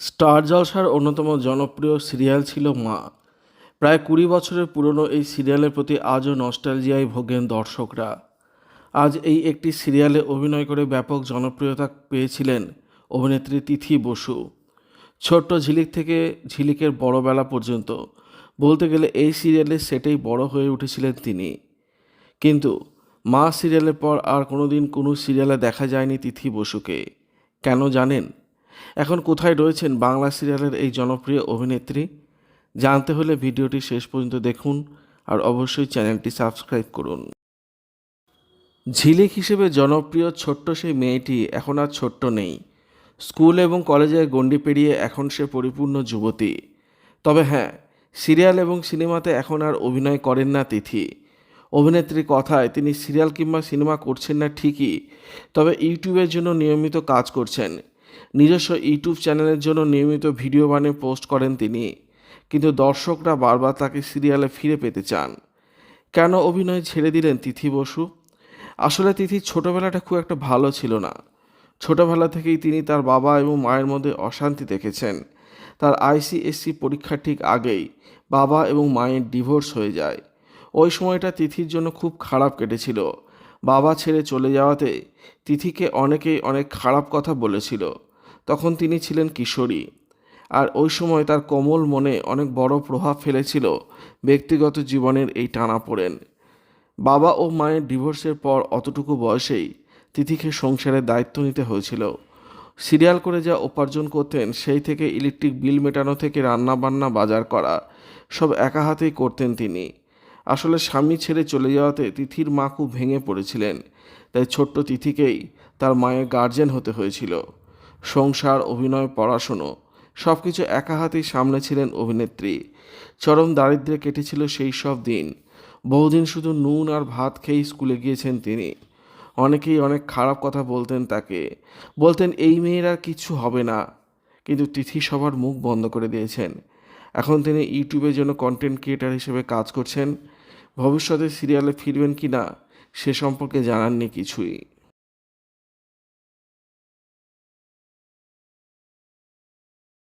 Star জলসার অন্যতম জনপ্রিয় সিরিয়াল ছিল মা। প্রায় কুড়ি বছরের পুরনো এই সিরিয়ালের প্রতি আজও নস্টালজিয়ায় ভোগেন দর্শকরা। আজ এই একটি সিরিয়ালে অভিনয় করে ব্যাপক জনপ্রিয়তা পেয়েছিলেন অভিনেত্রী তিথি বসু। ছোট্ট ঝিলিক থেকে ঝিলিকের বড়বেলা পর্যন্ত। বলতে গেলে এই সিরিয়ালের সেটেই বড় হয়ে উঠেছিলেন তিনি। কিন্তু মা সিরিয়ালের পর আর কোনোদিন কোনো সিরিয়ালে দেখা যায়নি তিথি বসুকে। কেন জানেন? এখন কোথায় রয়েছেন বাংলা সিরিয়ালের এই জনপ্রিয় অভিনেত্রী? জানতে হলে ভিডিওটি শেষ পর্যন্ত দেখুন আর অবশ্যই চ্যানেলটি সাবস্ক্রাইব করুন। ঝিলিক হিসেবে জনপ্রিয় ছোট্ট সেই মেয়েটি এখন আর ছোট্ট নেই। স্কুল এবং কলেজের গণ্ডি পেরিয়ে এখন সে পরিপূর্ণ যুবতী। তবে হ্যাঁ সিরিয়াল এবং সিনেমাতে এখন আর অভিনয় করেন না তিথি। অভিনেত্রীর কথায় তিনি সিরিয়াল কিংবা সিনেমা করছেন না ঠিকই, তবে ইউটিউবের জন্য নিয়মিত কাজ করছেন। নিজস্ব ইউটিউব চ্যানেলের জন্য নিয়মিত ভিডিও বানিয়ে পোস্ট করেন তিনি। কিন্তু দর্শকরা বারবার তাকে সিরিয়ালে ফিরে পেতে চান। কেন অভিনয় ছেড়ে দিলেন তিথি বসু? আসলে তিথির ছোটোবেলাটা খুব একটা ভালো ছিল না। ছোটোবেলা থেকেই তিনি তার বাবা এবং মায়ের মধ্যে অশান্তি দেখেছেন। তার আইসিএসসি পরীক্ষার ঠিক আগেই বাবা এবং মায়ের ডিভোর্স হয়ে যায়। ওই সময়টা তিথির জন্য খুব খারাপ কেটেছিল। বাবা ছেড়ে চলে যাওয়াতে তিথিকে অনেকেই অনেক খারাপ কথা বলেছিল। তখন তিনি ছিলেন কিশোরী। আর ওই সময় তার কোমল মনে অনেক বড় প্রভাব ফেলেছিল ব্যক্তিগত জীবনের এই টানাপোড়েন বাবা ও মায়ের ডিভোর্সের পর অতটুকু বয়সেই তিথিকে সংসারের দায়িত্ব নিতে হয়েছিল। সিরিয়াল করে যা উপার্জন করতেন সেই থেকে ইলেকট্রিক বিল মেটানো থেকে রান্না বান্না বাজার করা সব একা হাতেই করতেন তিনি। আসলে স্বামী ছেড়ে চলে যাওয়াতে তিথির মা খুব ভেঙে পড়েছিলেন, তাই ছোট্ট তিথিকেই তার মায়ের গার্জেন হতে হয়েছিল। সংসার, অভিনয়, পড়াশুনো সব কিছু একা হাতেই সামনে ছিলেন অভিনেত্রী। চরম দারিদ্রে কেটেছিল সেই সব দিন। বহুদিন শুধু নুন আর ভাত খেয়েই স্কুলে গিয়েছেন তিনি। অনেকেই অনেক খারাপ কথা বলতেন তাকে। বলতেন, এই মেয়ের আর কিচ্ছু হবে না। কিন্তু তিথি সবার মুখ বন্ধ করে দিয়েছেন। এখন তিনি ইউটিউবের জন্য কন্টেন্ট ক্রিয়েটার হিসেবে কাজ করছেন। ভবিষ্যতে সিরিয়ালে ফিরবেন কি না সে সম্পর্কে জানাননি কিছুই।